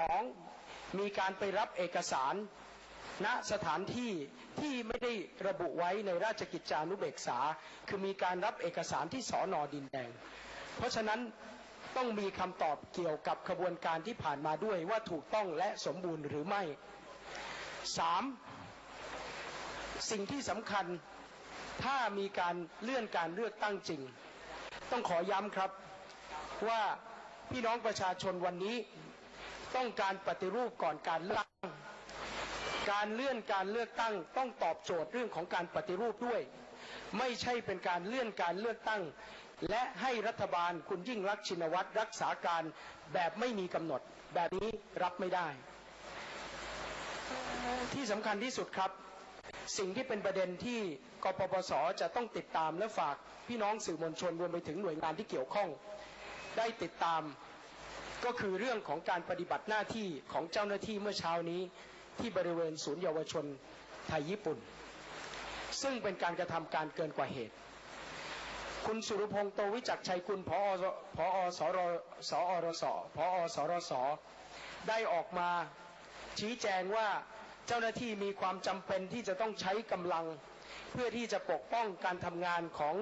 สองมีการไปรับเอกสารณสถานที่ที่ไม่ได้ระบุไว้ในราชกิจจานุเบกษา คือมีการรับเอกสารที่สอนอดินแดง เพราะฉะนั้นต้องมีคำตอบเกี่ยวกับขบวนการที่ผ่านมาด้วยว่าถูกต้องและสมบูรณ์หรือไม่สามสิ่งที่สำคัญถ้ามีการเลื่อนการเลือกตั้งจริง ต้องขอย้ำครับว่าพี่น้องประชาชนวันนี้ ต้องการปฏิรูปก่อนการเลือกตั้ง การเลื่อนการเลือกตั้งต้องตอบโจทย์เรื่องของการปฏิรูปด้วย ไม่ใช่เป็นการเลื่อนการเลือกตั้ง และให้รัฐบาลคุณยิ่งรักชินวัตรรักษาการแบบไม่มีกำหนด แบบนี้รับไม่ได้ ที่สำคัญที่สุดครับสิ่งที่เป็นประเด็นที่กปปสจะต้องติดตามและฝากพี่น้องสื่อมวลชนรวมไปถึงหน่วยงานที่เกี่ยวข้อง ได้ติดตาม ก็คือเรื่องของการปฏิบัติหน้าที่ของเจ้าหน้าที่เมื่อเช้านี้ที่บริเวณศูนย์เยาวชนไทยญี่ปุ่น ซึ่งเป็นการกระทำการเกินกว่าเหตุ คุณสุรพงษ์โตวิจักชัยคุณพอพอสรสอรสพอสรสได้ออกมาชี้แจงว่าเจ้าหน้าที่มีความจำเป็นที่จะต้องใช้กำลัง เพื่อที่จะปกป้องการทำงานของ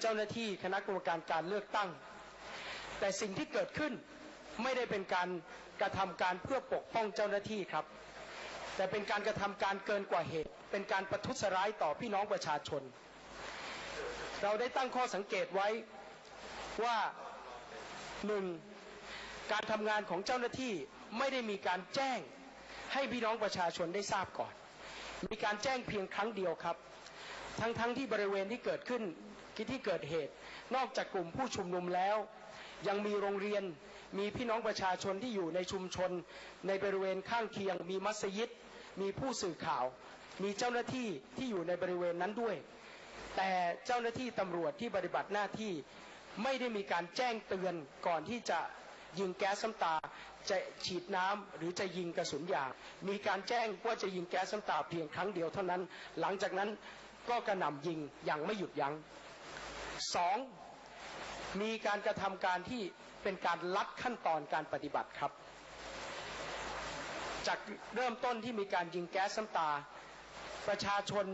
เจ้าหน้าที่คณะกรรมการการเลือกตั้ง แต่สิ่งที่เกิดขึ้น ไม่ได้เป็นการกระทำการเพื่อปกป้องเจ้าหน้าที่ครับ แต่เป็นการกระทำการเกินกว่าเหตุ เป็นการประทุษร้ายต่อพี่น้องประชาชน เราได้ตั้งข้อสังเกตไว้ว่าหนึ่งการทำงานของเจ้าหน้าที่ไม่ได้มีการแจ้งให้พี่น้องประชาชนได้ทราบก่อน มีการแจ้งเพียงครั้งเดียวครับ ทั้งๆทที่บริเวณที่เกิดขึ้นที่เกิดเหตุ นอกจากกลุ่มผู้ชุมนุมแล้ว ยังมีโรงเรียน มีพี่น้องประชาชนที่อยู่ในชุมชน ในบริเวณข้างเคียง มีมัสยิด มีผู้สื่อข่าว มีเจ้าหน้าที่ที่อยู่ในบริเวณนั้นด้วย แต่เจ้าหน้าที่ตำรวจที่ปฏิบัติหน้าที่ไม่ได้มีการแจ้งเตือนก่อนที่จะยิงแก๊สซ้ำตาจะฉีดน้ำหรือจะยิงกระสุนยาง มีการแจ้งว่าจะยิงแก๊สซ้ำตาเพียงครั้งเดียวเท่านั้น หลังจากนั้นก็กระหน่ำยิงอย่างไม่หยุดยัง้งสองมีการกระทำการที่ เป็นการลัดขั้นตอนการปฏิบัติครับ จากเริ่มต้นที่มีการยิงแก๊สซ้ำตา ประชาชน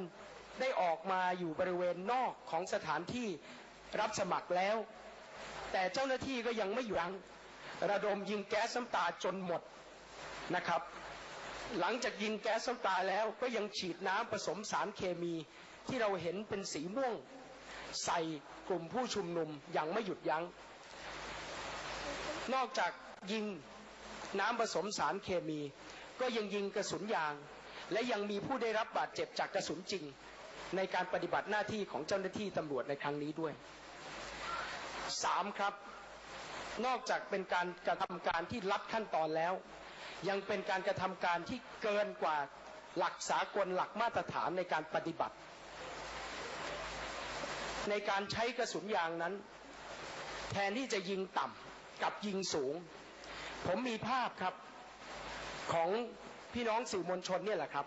ได้ออกมาอยู่บริเวณนอกของสถานที่รับสมัครแล้ว แต่เจ้าหน้าที่ก็ยังไม่หยุดยั้งระดมยิงแก๊สน้ำตาจนหมดนะครับ หลังจากยิงแก๊สน้ำตาแล้วก็ยังฉีดน้ำผสมสารเคมีที่เราเห็นเป็นสีม่วง ใส่กลุ่มผู้ชุมนุมอย่างไม่หยุดยัง้ง นอกจากยิงน้ำผสมสารเคมี ก็ยังยิงกระสุนยาง และยังมีผู้ได้รับบาดเจ็บจากกระสุนจริง ในการปฏิบัติหน้าที่ของเจ้าหน้าที่ตำรวจในครั้งนี้ด้วยสามครับ นอกจากเป็นการกระทำการที่ลัดขั้นตอนแล้ว ยังเป็นการกระทำการที่เกินกว่าหลักสากลหลักมาตรฐานในการปฏิบัติ ในการใช้กระสุนยางนั้น แทนที่จะยิงต่ำ กับยิงสูง ผมมีภาพครับของพี่น้องสื่อมวลชนเนี่ยแหละครับ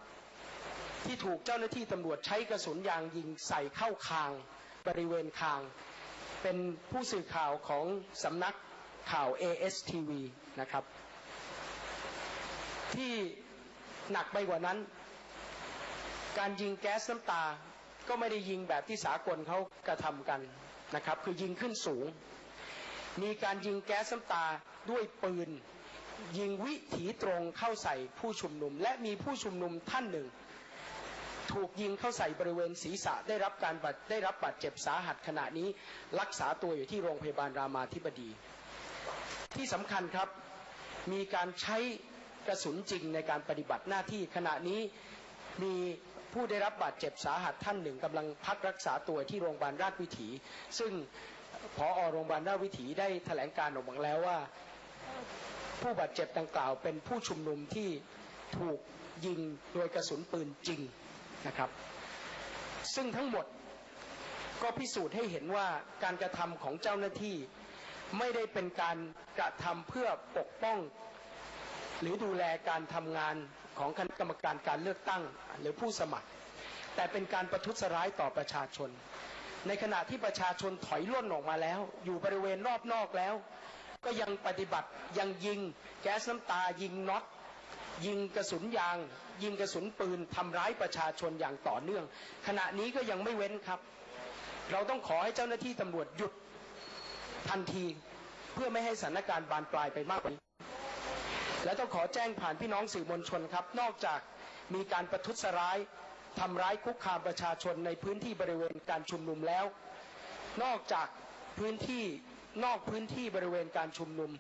ที่ถูกเจ้าหน้าที่ตำรวจใช้กระสุนยางยิงใส่เข้าคางบริเวณคาง เป็นผู้สื่อข่าวของสำนักข่าว ASTV นะครับ ที่หนักไปกว่านั้น การยิงแก๊สน้ำตาก็ไม่ได้ยิงแบบที่สากลเขากระทำกันนะครับ คือยิงขึ้นสูง มีการยิงแก๊สน้ำตาด้วยปืน ยิงวิถีตรงเข้าใส่ผู้ชุมนุม และมีผู้ชุมนุมท่านหนึ่ง ถูกยิงเข้าใส่บริเวณศีรษะได้รับการบาดได้รับบาดเจ็บสาหัสขณะนี้รักษาตัวอยู่ที่โรงพยาบาลรามาธิบดี ที่สำคัญครับมีการใช้กระสุนจริงในการปฏิบัติหน้าที่ขณะนี้มีผู้ได้รับบาดเจ็บสาหัสท่านหนึ่งกำลังพักรักษาตัวที่โรงพยาบาลราชวิถี ซึ่ง พอโรงพยาบาลราชวิถีได้แถลงการออกมาแล้วว่า ผู้บาดเจ็บดังกล่าว เป็นผู้ชุมนุมที่ถูกยิงโดยกระสุนปืนจริงนะครับ ซึ่งทั้งหมดก็พิสูจน์ให้เห็นว่าการกระทำของเจ้าหน้าที่ไม่ได้เป็นการกระทำเพื่อปกป้อง หรือดูแลการทำงานของคณะกรรมการการเลือกตั้งหรือผู้สมัคร แต่เป็นการประทุษร้ายต่อประชาชน ในขณะที่ประชาชนถอยล่นออกมาแล้ว อยู่บริเวณรอบนอกแล้ว ก็ยังปฏิบัติยังยิงแก๊สน้ำตายิงน็อตยิงกระสุนยาง ยิงกระสุนปืนทำร้ายประชาชนอย่างต่อเนื่อง ขณะนี้ก็ยังไม่เว้นครับ เราต้องขอให้เจ้าหน้าที่ตำรวจหยุดทันทีเพื่อไม่ให้สถานการณ์บานปลายไปมากกว่านี้และต้องขอแจ้งผ่านพี่น้องสื่อมวลชนครับ นอกจากมีการประทุษร้าย ทำร้ายคุกคามประชาชนในพื้นที่บริเวณการชุมนุมแล้ว นอกจากพื้นที่นอกพื้นที่บริเวณการชุมนุม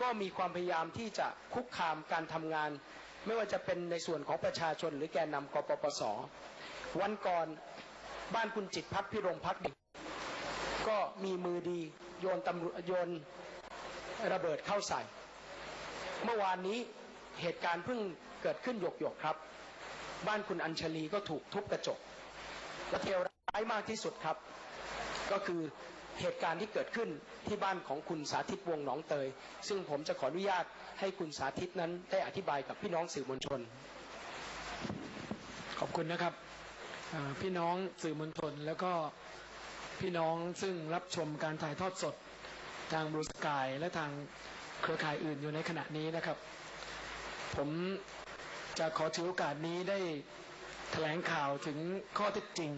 ก็มีความพยายามที่จะคุกคามการทำงาน ไม่ว่าจะเป็นในส่วนของประชาชน หรือแกนนำกปปส วันก่อนบ้านคุณจิตพัฒน์พิรมพักดีก็มีมือดีโยนตำรวจโยนระเบิดเข้าใส่ เมื่อวานนี้เหตุการณ์เพิ่งเกิดขึ้นหยกๆครับ บ้านคุณอัญชลีก็ถูกทุบกระจกและเทวร้ายมากที่สุดครับ ก็คือเหตุการณ์ที่เกิดขึ้นที่บ้านของคุณสาธิตวงหนองเตย ซึ่งผมจะขออนุญาตให้คุณสาธิตนั้นได้อธิบายกับพี่น้องสื่อมวลชน ขอบคุณนะครับพี่น้องสื่อมวลชนแล้วก็พี่น้องซึ่งรับชมการถ่ายทอดสดทางบรูสกายและทางเครือข่ายอื่นอยู่ในขณะนี้นะครับ ผม จะขอถือโอกาสนี้ได้แถลงข่าวถึงข้อเท็จจริง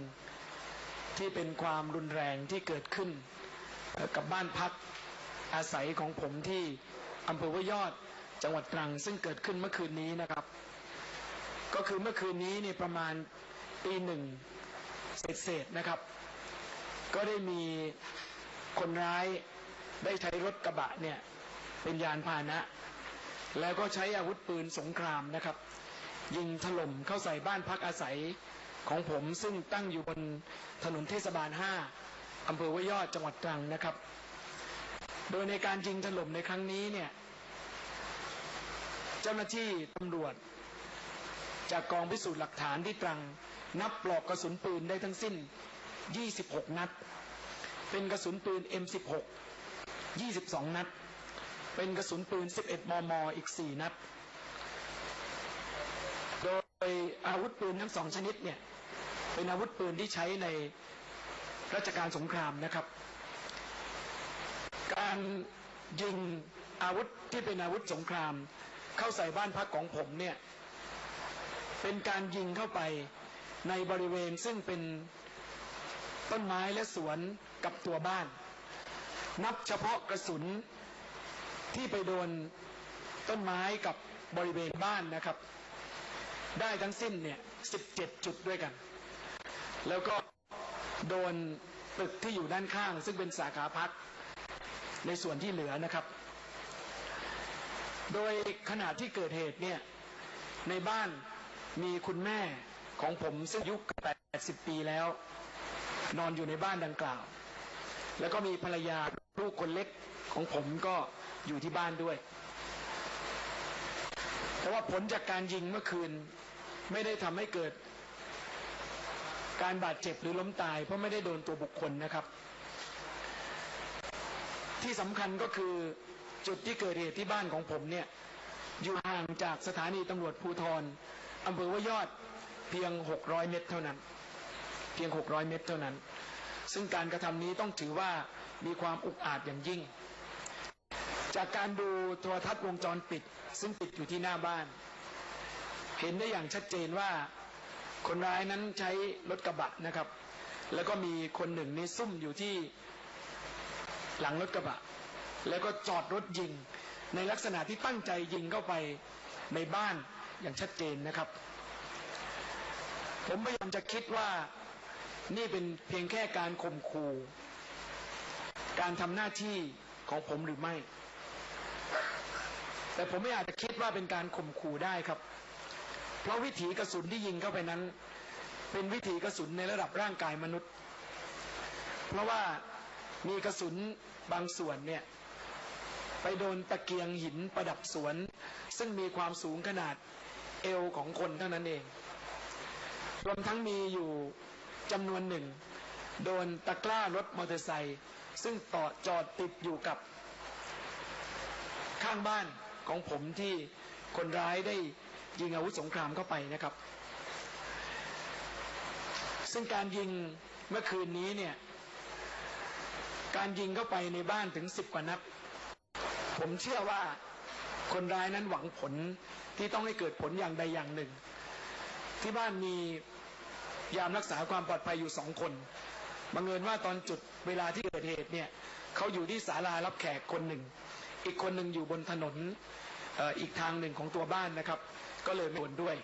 ที่เป็นความรุนแรงที่เกิดขึ้น กับบ้านพักอาศัยของผมที่อำเภอห้วยยอดจังหวัดตรัง ซึ่งเกิดขึ้นเมื่อคืนนี้นะครับ ก็คือเมื่อคืนนี้เนี่ยประมาณตีหนึ่งเศษๆนะครับ ก็ได้มีคนร้ายได้ใช้รถกระบะเนี่ยเป็นยานพาหนะ แล้วก็ใช้อาวุธปืนสงครามนะครับ ยิงถล่มเข้าใส่บ้านพักอาศัยของผมซึ่งตั้งอยู่บนถนนเทศบาล 5 อำเภอห้วยยอดจังหวัดตรังนะครับ โดยในการยิงถล่มในครั้งนี้เนี่ย เจ้าหน้าที่ตำรวจ จากกองพิสูจน์หลักฐานที่ตรัง นับปลอกกระสุนปืนได้ทั้งสิ้น 26 นัด เป็นกระสุนปืน M16 22 นัด เป็นกระสุนปืน 11 มม อีก 4 นัด โดยอาวุธปืนทั้งสองชนิดเนี่ย เป็นอาวุธปืนที่ใช้ในรัชกาลสงครามนะครับ การยิงอาวุธที่เป็นอาวุธสงคราม เข้าใส่บ้านพักของผมเนี่ย เป็นการยิงเข้าไปในบริเวณซึ่งเป็นต้นไม้และสวนกับตัวบ้าน นับเฉพาะกระสุน ที่ไปโดนต้นไม้กับบริเวณบ้านนะครับ ได้ทั้งสิ้นเนี่ย17จุดด้วยกัน แล้วก็โดนตึกที่อยู่ด้านข้าง ซึ่งเป็นสาขาพักในส่วนที่เหลือนะครับ โดยขณะที่เกิดเหตุเนี่ยในบ้านมีคุณแม่ของผมซึ่งอายุ80 ปีแล้ว นอนอยู่ในบ้านดังกล่าว แล้วก็มีภรรยาลูกคนเล็กของผมก็ อยู่ที่บ้านด้วย แต่ว่าผลจากการยิงเมื่อคืนไม่ได้ทำให้เกิด การบาดเจ็บหรือล้มตาย เพราะไม่ได้โดนตัวบุคคลนะครับ ที่สำคัญก็คือจุดที่เกิดเหตุที่บ้านของผมเนี่ย อยู่ห่างจากสถานีตำรวจภูธรอำเภอว่ายอดเพียง 600 เมตรเท่านั้น เพียง 600 เมตรเท่านั้น ซึ่งการกระทำนี้ต้องถือว่ามีความอุกอาจอย่างยิ่ง จากการดูโทรทัศน์วงจรปิด ซึ่งติดอยู่ที่หน้าบ้าน เห็นได้อย่างชัดเจนว่าคนร้ายนั้นใช้รถกระบะนะครับ แล้วก็มีคนหนึ่งนี่ซุ่มอยู่ที่หลังรถกระบะ แล้วก็จอดรถยิง ในลักษณะที่ตั้งใจยิงเข้าไปในบ้านอย่างชัดเจนนะครับ ผมพยายามจะคิดว่านี่เป็นเพียงแค่การข่มขู่ การทำหน้าที่ของผมหรือไม่ แต่ผมไม่อาจจะคิดว่าเป็นการข่มขู่ได้ครับ เพราะวิถีกระสุนที่ยิงเข้าไปนั้น เป็นวิถีกระสุนในระดับร่างกายมนุษย์ เพราะว่ามีกระสุนบางส่วนเนี่ยไปโดนตะเกียงหินประดับสวน ซึ่งมีความสูงขนาดเอวของคนเท่านั้นเอง รวมทั้งมีอยู่จำนวนหนึ่ง โดนตะกร้ารถมอเตอร์ไซค์ซึ่งต่อจอดติดอยู่กับข้างบ้าน ของผมที่คนร้ายได้ยิงอาวุธสงครามเข้าไปนะครับ ซึ่งการยิงเมื่อคืนนี้เนี่ย การยิงเข้าไปในบ้านถึงสิบกว่านัด ผมเชื่อว่าคนร้ายนั้นหวังผลที่ต้องให้เกิดผลอย่างใดอย่างหนึ่ง ที่บ้านมียามรักษาความปลอดภัยอยู่สองคนบังเอิญว่าตอนจุดเวลาที่เกิดเหตุเนี่ยเขาอยู่ที่ศาลารับแขกคนหนึ่ง อีกคนหนึ่งอยู่บนถนนอ,อ,อีกทางหนึ่งของตัวบ้านนะครับ ก็เลยไม่โดนด้วย